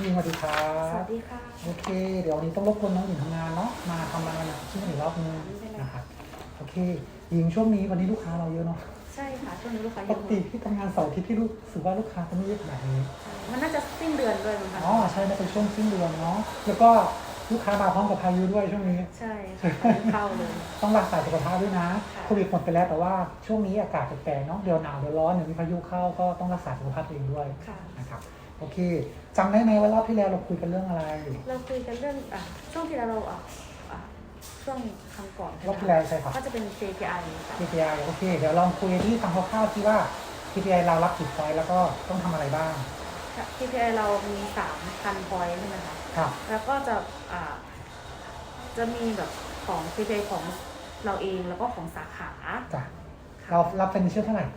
น้องหญิงสวัสดีครัสวับสดีค่ะ โอเค เดี๋ยววันนี้ต้องรบกวนน้องหญิงทำงานเนาะ มาทำงานที่นี่อีกรอบนึงไม่เป็นไร นะครับ โอเค หญิงช่วงนี้วันนี้ลูกค้าเราเยอะเนาะ ใช่ค่ะ ช่วงนี้ลูกค้าเยปอะกมากติที่ทำงานเสาร์อาทิตย์ที่รู้สึกว่าลูกค้าจะไม่เยอะขนาดนี้ มันน่าจะสิ้นเดือนด้วยมั้งคะอ๋อ ใช่น่าเป็นช่วงสิ้นเดือนเนาะ แล้วก็ลูกค้ามาพร้อมกับพายุด้วยช่วงนี้ ใช่ค่ะเข้าเลย ต้องรักษาสุขภาพด้วยนะค่ะ โควิดหมดไปแล้วแต่ว่าช่วงนี้อากาศแปลกๆเนาะ เดี๋ยวหนาวเดี๋ยวร้อนเดี๋ยวมีพายุเข้าก็ต้องรักษาสุขภาพตัวเองด้วยค่ะ นะครับ โอเคจำได้ไหมว่ารอบที่แล้วเราคุยกันเรื่องอะไร เราคุยกันเรื่องอะช่วงที่แล้วเราอะอะช่วงครั้งก่อนรอบที่แล้วใช่ครับ ก็จะเป็น KPI ค่ะ KPI โอเค เดี๋ยวลองคุยที่ฟังคร่าวๆที่ว่า KPI เรารับกี่พอยต์แล้วก็ต้องทำอะไรบ้างค่ะ KPI เรามีสามพันพอยต์ใช่ไหมคะ ครับ แล้วก็จะอ่าจะมีแบบของ KPI ของเราเองแล้วก็ของสาขาจ้ะค่ะเรารับเป็นเชื่อเท่าไหร่อ่า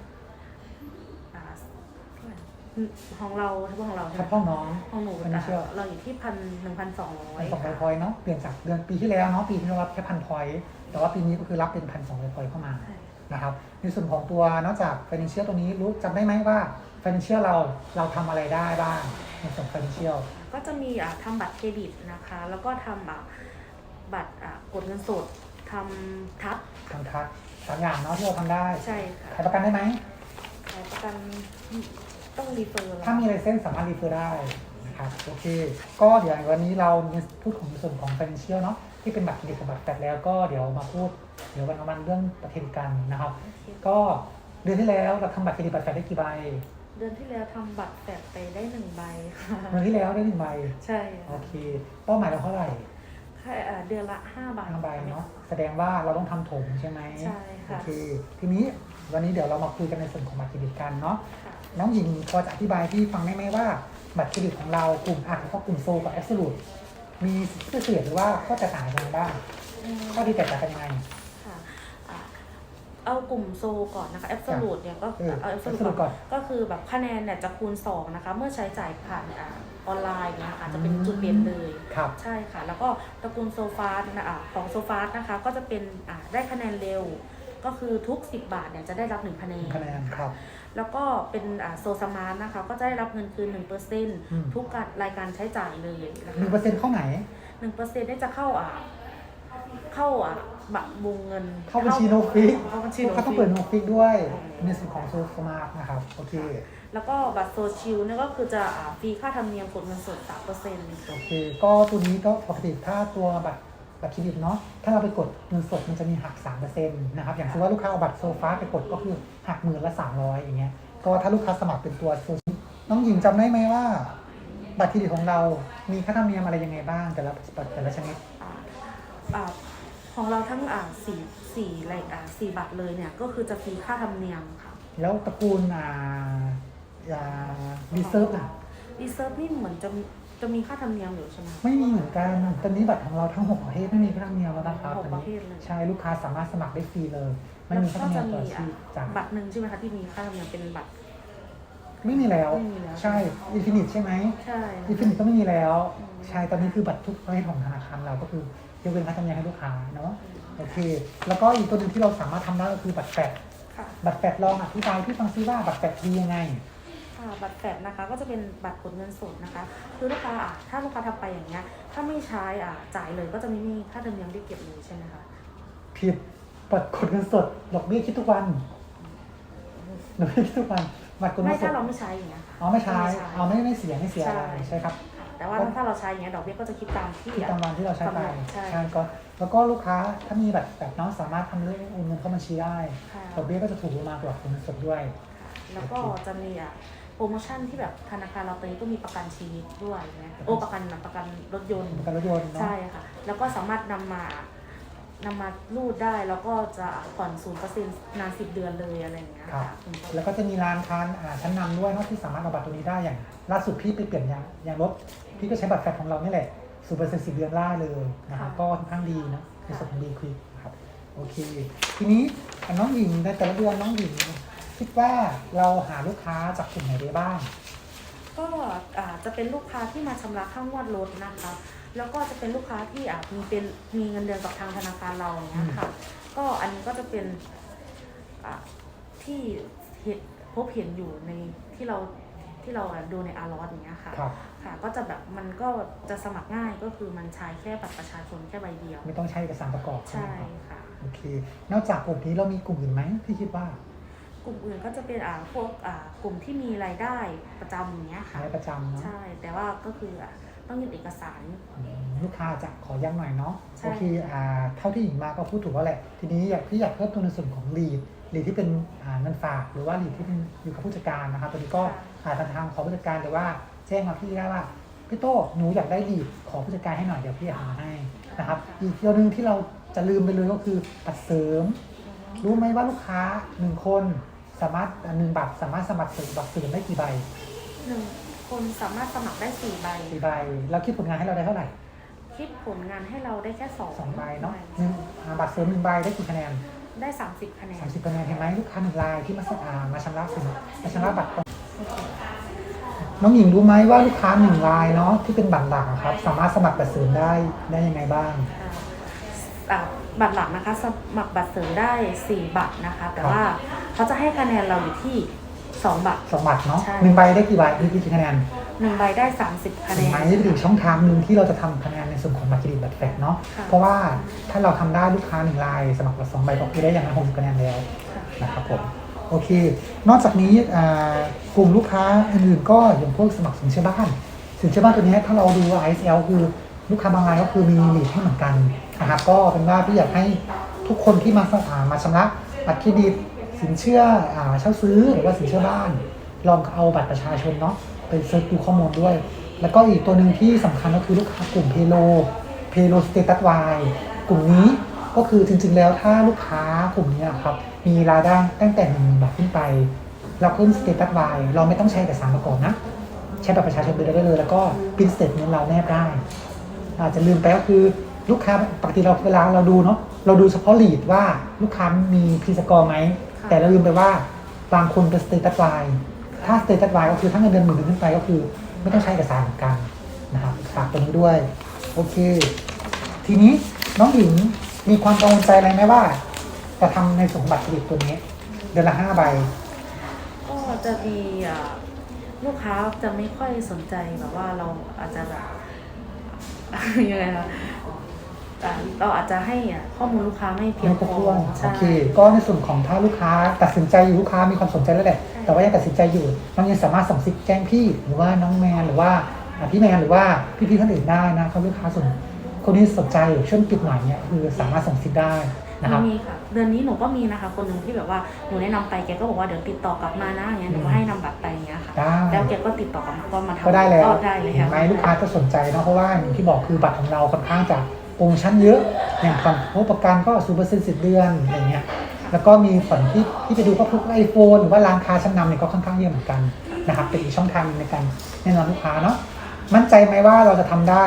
ของเราเฉพาะของเราครับพ่อน้อง ของหนูเป็นเชื่ออะเราอยู่ที่พันหนึ่งพันสองร้อยสองร้อยพอยต์เนาะเปลี่ยนจากเดือนปีที่แล้วเนาะปีที่เรารับแค่พันพอยต์แต่ว่าปีนี้ก็คือรับเป็นพันสองร้อยพอยต์เข้ามาใช่นะครับในส่วนของตัวนอกจาก financial ตัวนี้รู้จำได้ไหมว่า financial เราเราทำอะไรได้บ้างในส่วน financial ก็จะมีอะทำบัตรเครดิตนะคะ แล้วก็ทำอะบัตรอะกดเงินสดทำทับทางทักสามอย่างเนาะที่เราทำได้ใช่ค่ะขายประกันได้ไหมขายประกัน ต้องรีเฟอร์ ถ้ามีไรเส้นสามารถรีเฟอร์ได้นะครับโอเค ก็เดี๋ยววันนี้เราพูดของในส่วนของ financial เนาะที่เป็นบัตรเครดิตกับบัตรแฟดแล้วก็เดี๋ยวมาพูด เดี๋ยววันวันเรื่องประเทศกันนะครับโอเคก็เดือนที่แล้วเราทำบัตรเครดิตบัตรแฟดได้กี่ใบเดือนที่แล้วทำบัตรแฟดไปได้หนึ่งใบค่ะ เดือนที่แล้วได้หนึ่งใบใช่โอค่ะเคเป้าหมายเราเท่าไหร่แค่อะเดือนละห้าใบห้าใบเนาะแสดงว่าเราต้องทำถมใช่ไหม ใช่โอค่ะ เค ทีนี้ วันนี้เดี๋ยวเรามาคุยกันในส่วนของบัตรเครดิตกันเนาะค่ะน้องหญิงพอจะอธิบายที่ฟังได้ไหมว่าบัตรเครดิตของเรากลุ่มอะก็กลุ่มโซลกับแอบสูตมีสิทธิพิเศษหรือว่าข้อแตกต่างยังไงบ้างอืมข้อดีแตกต่างกันยังไงค่ะอะเอากลุ่มโซก่อนนะคะแอบสูตเนี่ยก็เออเอาแอบสู Absolute ตก่อนก็คือแบบคะแนนเนี่ยจะคูณสองนะคะ เมื่อใช้จ่ายผ่านอะออนไลน์เนี่ยค่ะจะเป็นจุดเปลี่ยนเลยครับใช่ค่ะ แล้วก็ตระกูลโซฟาสนะอะของโซฟาสนะคะ ก็จะเป็นอะได้คะแนนเร็ว ก็คือทุก 10 บาทเนี่ยจะได้รับ1คะแนนคะแนนครับ แล้วก็เป็นอะโซสมาร์ทนะคะ ก็จะได้รับเงินคืน1%มทุกการรายการใช้จ่ายเลยนะหนึ่งคะเปอร์เซ็นต์เข้าไหน หนึ่งเปอร์เซ็นต์ได้จะเข้าอะเข้าอะบัตรวงเงินเข้าบัญชีโนฟิกเข้าบัญชีเขาต้องเปิดโนฟิกด้วยในส่วนของโซสมาร์ทนะครับ โอเค แล้วก็บัตรโซชิลเนี่ยก็คือจะอะฟรีค่าธรรมเนียมกดเงินสด3%เปอร์เซ็นต์โอเค ก็ตัวนี้ก็ปกติถ้าตัวบัตร บัตรเครดิตเนาะถ้าเราไปกดเงินสดมันจะมีหัก3%นะครับอย่างเช่นว่าลูกค้าเอาบัตรโซฟาไปกดก็คือหักหมื่นละ 300 อย่างเงี้ยก็ถ้าลูกค้าสมัครเป็นตัวโซชิน้องหญิงจำได้ไหมว่า บัตรเครดิตของเรามีค่าธรรมเนียมอะไรยังไงบ้างแต่ละแต่ละชนิดอ่าอ่าของเราทั้งอ่าสี่สี่อะไรอ่าสี่บัตรเลยเนี่ยก็คือจะฟรีค่าธรรมเนียมค่ะ แล้วตระกูลอ่าอ่ารีเซิร์ฟอะรีเซิร์ฟนี่เหมือนจะมี จะมีค่าธรรมเนียมอยู่ใช่ไหมคะไม่มีเหมือนกันตอนนี้บัตรของเราทั้ง 6 ประเทศไม่มีค่าธรรมเนียมแล้วนะครับหกตอนประนี้เภทเลย ใช่ลูกค้าสามารถสมัครได้ฟรีเลยไม่มีค่าธรรมเนียมต่ออาชีพจ้ะบัตรหนึ่งใช่ไหมคะที่มีค่าธรรมเนียมเป็นบัตร ไม่มีแล้ว ไม่มีแล้ว ใช่อินฟินิตใช่ไหมใช่ อินฟินิตก็ไม่มีแล้ว อืม ใช่ตอนนี้คือบัตรทุกประเภทของธนาคารเราก็คือยกเว้นค่าธรรมเนียมให้ลูกค้าเนาะโอเค แล้วก็อีกตัวหนึ่งที่เราสามารถทำได้ก็คือบัตรแฟดค่ะ บัตรแฟดลองอธิบายที่ฟังซิว่าบัตรแฟดดียังไง ค่ะบัตรแฟดนะคะ ก็จะเป็นบัตรกดเงินสดนะคะ คือลูกค้าอะถ้าลูกค้าทำไปอย่างเงี้ย ถ้าไม่ใช้อะจ่ายเลยก็จะไม่มีค่าธรรมเนียมที่เก็บเลยใช่ไหมคะผิดบัตรกดเงินสดดอกเบี้ยคิดทุกวันดอกเบี้ยคิดทุกวันบัตรกดเงิไม่นสถ้าดเราไม่ใช้อย่างเงี้ยค่ะ อ๋อไม่ใช้ไม่ใช้เอาไม่ไม่เสียไม่เสียอะไรใช่ ใช่ครับแต่ว่าถ้าเราใช้อย่างเงี้ยดอกเบี้ยก็จะคิดตามที่ที่ตามวันที่เราใช้ไปกำหนดใช่ใช่ก็แล้วก็ลูกค้าถ้ามีแบบแบบน้องสามารถทำเรื่องโอนเงินเข้าบัญชีได้ค่ะดอกเบี้ยก็จะถูกลงมากว่าเงินสดด้วย แล้วก็จะมีอะ โปรโมชั่นที่แบบธนาคารเราตอนนี้ก็มีประกันชีวิตด้วยนะโอ้ประกันประกันรถยนต์ประกันรถยนต์เนาะใช่ค่ะ แล้วก็สามารถนำมานำมารูดได้แล้วก็จะผ่อนศูนย์เปอร์เซ็นต์นานสิบเดือนเลยอะไรอย่างเงี้ยครับค่ะคุณพ่อแล้วก็จะมีร้านค้าอ่าชั้นนำด้วยเนอะที่สามารถเอาบัตรตัวนี้ได้อย่าง ล่าสุดพี่ไปเปลี่ยนยางยางรถพี่ก็ใช้บัตรแฟดของเรานี่แหละสูเปอร์เซ็นต์สิบเดือนล่าเลยนะครับก็ค่อนข้างดีนะในส่วนของดีควิกครับโอเค ทีนี้น้องหญิงในแต่ละเดือนน้องหญิง คิดว่าเราหาลูกค้าจากกลุ่มไหนได้บ้าง ก็อ่าจะเป็นลูกค้าที่มาชำระค่างวดรถนะคะ แล้วก็จะเป็นลูกค้าที่อะมีเป็นมีเงินเดือนกับทางธนาคารเราอย่างเงี้ยค่ะ ก็อันนี้ก็จะเป็นอะที่เห็นพบเห็นอยู่ในที่เราที่เราดูในอาร์ลอสอย่างเงี้ยค่ะ ครับ ค่ะ ก็จะแบบมันก็จะสมัครง่ายก็คือมันใช้แค่บัตรประชาชนแค่ใบเดียว ไม่ต้องใช้เอกสารประกอบใช่ใช่ไหมครับค่ะ โอเค นอกจากกลุ่มนี้เรามีกลุ่มอื่นไหมที่คิดว่า กลุ่มอื่นก็จะเป็นอ่าพวกอ่ากลุ่มที่มีรายได้ประจำอย่างเงี้ยค่ะขายประจำเนาะใช่ แต่ว่าก็คืออะต้องยื่นเอกสาร อืมลูกค้าจะขอย้ำหน่อยเนาะใช่ โอเคอ่าเท่าที่หญิงมาก็พูดถูกแล้วแหละ ทีนี้อยากพี่อยากเพิ่มตัวในส่วนของลีดลีดที่เป็นอ่าเงินฝากหรือว่าลีดที่เป็นอยู่กับผู้จัดการนะครับตัวนี้ก็อาจจะทางขอผู้จัดการหรือว่าแจ้งมาพี่ได้ว่าพี่โต้หนูอยากได้ลีดขอผู้จัดการให้หน่อยเดี๋ยวพี่หาให้นะครับอีกตัวหนึ่งที่เราจะลืมไปเลยก็คือบัตรเสริม รู้ไหมว่าลูกค้าหนึ่งคน สามารถอ่าหนึ่งบัตรสามารถสมัครเสริมบัตรเสริมได้กี่ใบหนึ่งคนสามารถสมัครได้สี่ใบสี่ใบแล้วคิดผลงานให้เราได้เท่าไหร่คิดผลงานให้เราได้แค่สองสองใบเนาะหนึ่งอ่าบัตรเสริมหนึ่งใบได้กี่คะแนนได้สามสิบคะแนนสามสิบคะแนนเห็นไหมลูกค้าหนึ่งรายที่มาสอ่ามาชำระสินมาชำระบัตรก่อนน้องหญิงรู้ไหมว่าลูกค้าหนึ่งรายเนาะที่เป็นบัตรหลักอะครับ สามารถสมัครบัตรเสริมได้ได้ยังไงบ้าง อ่า อ่าบัตรหลักนะคะสมัครบัตรเสริมได้สี่บัตรนะคะ แต่ว่าเขาจะให้คะแนนเราอยู่ที่สองบัตร สองบัตรเนาะใช่ หนึ่งใบได้กี่ใบได้กี่คะแนนหนึ่งใบได้สามสิบคะหแนนึ่งนใบนี่เป็นอีกช่องทางหนึ่งที่เราจะทำคะแนนในส่วนของบัตรเครดิตบัตรแฟกเนาะค่ะ เพราะว่าถ้าเราทำได้ลูกค้าหนึ่งราย สมัครบัตรสองใบก็คือได้อย่างน้อยหกสิบคะแนนแล้วค่ะนะครับผมโอเค นอกจากนี้อ่ากลุ่มลูกค้าอื่นๆก็อย่างพวกสมัครสินเชื่อบ้านสินเชื่อบ้านตัวนี้ถ้าเราดู ISL คือลูกค้าบางรายก็คือมีลีดให้เหมือนกัน นะครับก็เป็นว่าพี่อยากให้ทุกคนที่มาสอ่ามาชำระบัตรเครดิตสินเชื่ออาเช่าซื้อหรือว่าสินเชื่อบ้าน ลองเอาบัตรประชาชนเนาะไปเซิร์ชดูข้อมูลด้วย แล้วก็อีกตัวหนึ่งที่สำคัญก็คือลูกค้ากลุ่มเพโลเพโลสเตตัสวกลุ่มนี้ก็คือจริงๆแล้วถ้าลูกค้ากลุ่มนี้ครับมีรายได้ตั้งแต่หนึ่งบาทขึ้นไป เราขึ้นสเตตัสวเราไม่ต้องใช้เอกสารประกอบนะใช้บัตรประชาชนไปได้เลย แล้วก็ปริ้นสเตทเมนเราแนบได้ อาจจะลืมไปก็คือ ลูกค้าปกติเราเวลาเราดูเนาะเราดูเฉพาะลีดว่าลูกค้ามีพรีสกอร์ไหมค่ะแต่เราลืมไปว่าบางคนเป็นสเตตัสวถ้าสเตตัสวก็คือถ้าเงินเดือนหมื่นหนึ่งขึ้นไปก็คือ ไม่ต้องใช้เอกสารเหมือนกันนะครับฝากตรงนี้ด้วย โอเค ทีนี้น้องหญิงมีความกังวลใจอะไรไหมว่า จะทำในสมบัติเครดิตตัวนี้เดือนละห้าใบ ก็จะมีอ่าลูกค้าจะไม่ค่อยสนใจแบบว่าเราอาจจะแบบยังไงคะ อ่าเราอาจจะให้อะข้อมูลลูกค้าไม่เพียงไม่คพรบอถ้วนใช่โอเค ก็ในส่วนของถ้าลูกค้าตัดสินใจอยู่ลูกค้ามีความสนใจแล้วแหละ ใช่ แต่ว่ายังตัดสินใจอยู่ น้องยังสามารถส่งซิกแจ้งพี่หรือว่าน้องแมนหรือว่าอะพี่แมนหรือว่าพี่ๆท่านอื่นได้นะเขาลูกค้าสนคนที่สนใจช่วงปิดหน่อยเนี่ยคือสามารถส่งซิกได้นะครับ มีค่ะ เดือนนี้หนูก็มีนะคะ คนหนึ่งที่แบบว่าหนูแนะนำไปแกก็บอกว่าเดี๋ยวติดต่อกลับมานะอย่างเงี้ยหนูก็ให้นำบัตรไปอย่างเงี้ยค่ะ ได้ แล้วแกก็ติดต่อกลับมาก็มาทำก็ได้แล้วก็ได้เลยเห็นค่ะ ไหมลูกค้าก็สนใจเนาะเพราะว่าอย่างที่บอกคือบัตรของเราค่อนข้างจะ โปรโมชั่นเยอะ อย่างผ่อนพวกประกันก็ศูนย์เปอร์เซ็นต์สิบเดือนอะไรเงี้ย แล้วก็มีผ่อนที่ที่ไปดูก็พวกไอโฟนหรือว่าร้านค้าชั้นนำเนี่ยก็ค่อนข้างเยอะเหมือนกันนะครับ เป็นอีกช่องทางหนึ่งในการแนะนำลูกค้าเนาะ มั่นใจไหมว่าเราจะทำได้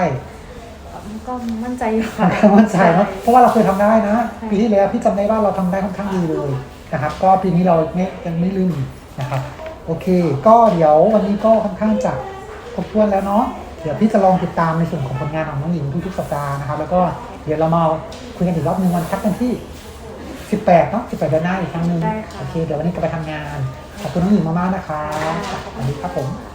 ก็มั่นใจอยู่ค่ะมั่นใจเนาะเพราะว่าเราเคยทำได้นะใช่ปีที่แล้วพี่จำได้ว่าเราทำได้ค่อนข้างดีเลยนะครับ ก็ปีนี้เราไม่ยังไม่ลืมนะครับ โอเค ก็เดี๋ยววันนี้ก็ค่อนข้างจะครบถ้วนแล้วเนาะเดี๋ยวพี่จะลองติดตามในส่วนของผลงานของน้องหญิงทุกๆสัปดาห์นะครับ แล้วก็เดี๋ยวเรามาคุยกันอีกรอบหนึงวันคัดกันที่ 18เนาะ18เดือนหน้าอีกครั้งหนึ่งได้ค่ะ โอเคเดี๋ยววันนี้ก็ไปทำงาน ขอบคุณน้องหญิงมากๆนะคะสวัสดีครับผม